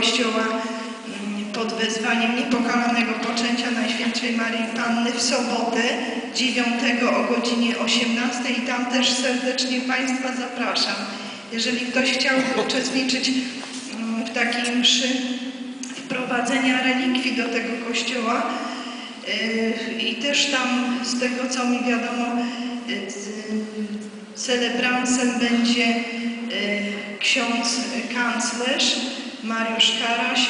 kościoła mm, pod wezwaniem niepokalanego poczęcia Najświętszej Maryi Panny w sobotę 9 o godzinie 18 i tam też serdecznie Państwa zapraszam. Jeżeli ktoś chciałby uczestniczyć mm, w takiej mszy wprowadzenia relikwii do tego kościoła yy, i też tam z tego co mi wiadomo z- celebransem będzie yy, ksiądz kanclerz Mariusz Karaś.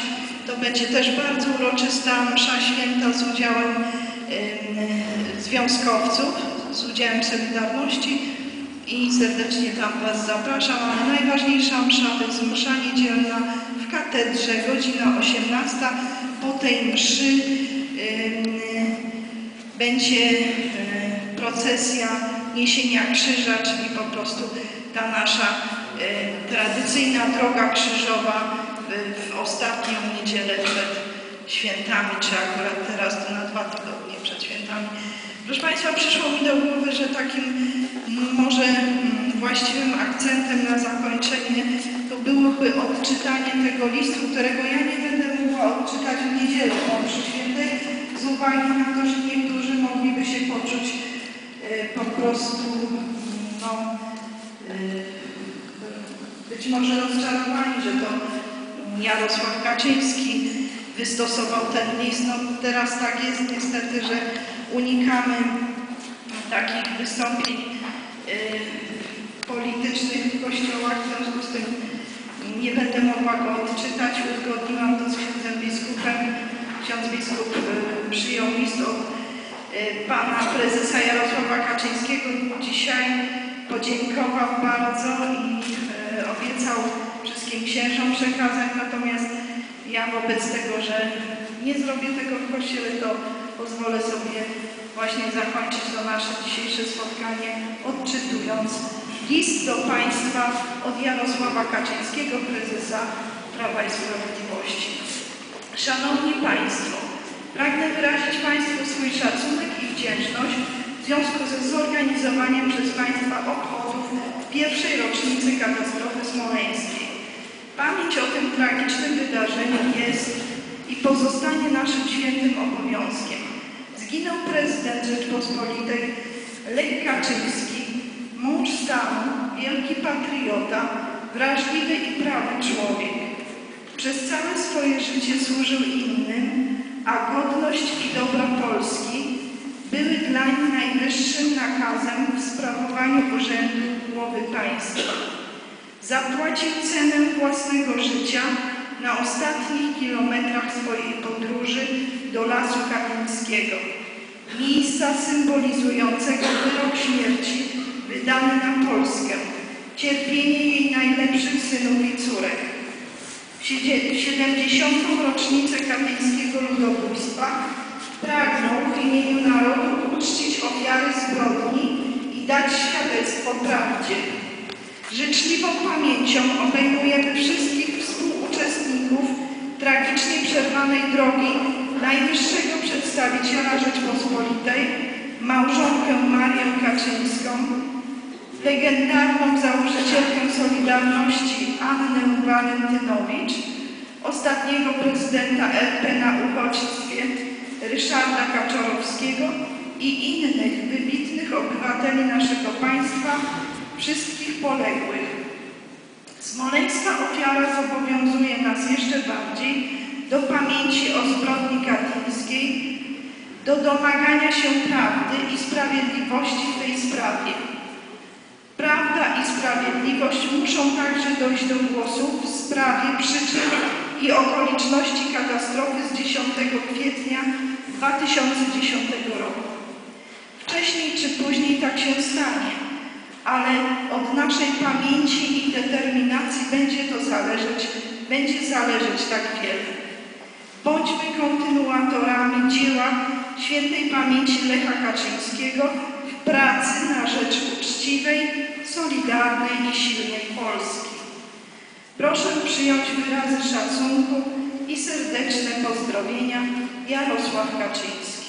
To będzie też bardzo uroczysta msza święta z udziałem yy, związkowców, z udziałem Solidarności i serdecznie tam Was zapraszam, ale najważniejsza msza to jest msza niedzielna w katedrze, godzina 18. Po tej mszy ym, będzie y, procesja niesienia krzyża, czyli po prostu ta nasza y, tradycyjna droga krzyżowa w, ostatnią niedzielę przed świętami, czy akurat teraz to na dwa tygodnie przed świętami. Proszę Państwa, przyszło mi do głowy, że takim może właściwym akcentem na zakończenie to byłoby odczytanie tego listu, którego ja nie będę mogła odczytać w niedzielę o mszy świętej, z uwagi na to, że niektórzy mogliby się poczuć e, po prostu no, e, być może rozczarowani, że to Jarosław Kaczyński wystosował ten list. No teraz tak jest niestety, że unikamy takich wystąpień y, politycznych w kościołach, w związku z tym nie będę mogła go odczytać. Uzgodniłam to z księdzem biskupem. Ksiądz biskup y, przyjął list od y, pana prezesa Jarosława Kaczyńskiego dzisiaj. Podziękował bardzo i y, obiecał wszystkim księżom przekazać. Natomiast ja wobec tego, że nie zrobię tego w kościele, to pozwolę sobie właśnie zakończyć to nasze dzisiejsze spotkanie odczytując list do Państwa od Jarosława Kaczyńskiego, prezesa Prawa i Sprawiedliwości. Szanowni Państwo, pragnę wyrazić Państwu swój szacunek i wdzięczność w związku ze zorganizowaniem przez Państwa obchodów pierwszej rocznicy katastrofy smoleńskiej. Pamięć o tym tragicznym wydarzeniu jest i pozostanie naszym świętym obowiązkiem. Zginął prezydent Rzeczpospolitej Lech Kaczyński, mąż stanu, wielki patriota, wrażliwy i prawy człowiek. Przez całe swoje życie służył innym, a godność i dobra Polski były dlań najwyższym nakazem w sprawowaniu urzędu głowy państwa. Zapłacił cenę własnego życia na ostatnich kilometrach swojej podróży do Lasu Katyńskiego, miejsca symbolizującego wyrok śmierci wydany na Polskę, cierpienie jej najlepszych synów i córek. W siedzie- w 70. rocznicę katyńskiego ludobójstwa pragnął w imieniu narodu uczcić ofiary zbrodni i dać świadectwo prawdzie. Życzliwą pamięcią obejmujemy wszystkich współuczestników tragicznie przerwanej drogi najwyższego przedstawiciela Rzeczpospolitej, małżonkę Marię Kaczyńską, legendarną założycielkę Solidarności Annę Walentynowicz, ostatniego prezydenta RP na uchodźstwie Ryszarda Kaczorowskiego i innych wybitnych obywateli naszego państwa, wszystkich poległych. Smoleńska ofiara zobowiązuje nas jeszcze bardziej do pamięci o zbrodni katyńskiej, do domagania się prawdy i sprawiedliwości w tej sprawie. Prawda i sprawiedliwość muszą także dojść do głosu w sprawie przyczyn i okoliczności katastrofy z 10 kwietnia 2010 roku. Wcześniej czy później tak się stanie, ale od naszej pamięci i determinacji będzie to zależeć, będzie zależeć tak wiele. Bądźmy kontynuatorami dzieła świętej pamięci Lecha Kaczyńskiego w pracy na rzecz uczciwej, solidarnej i silnej Polski. Proszę przyjąć wyrazy szacunku i serdeczne pozdrowienia Jarosław Kaczyński.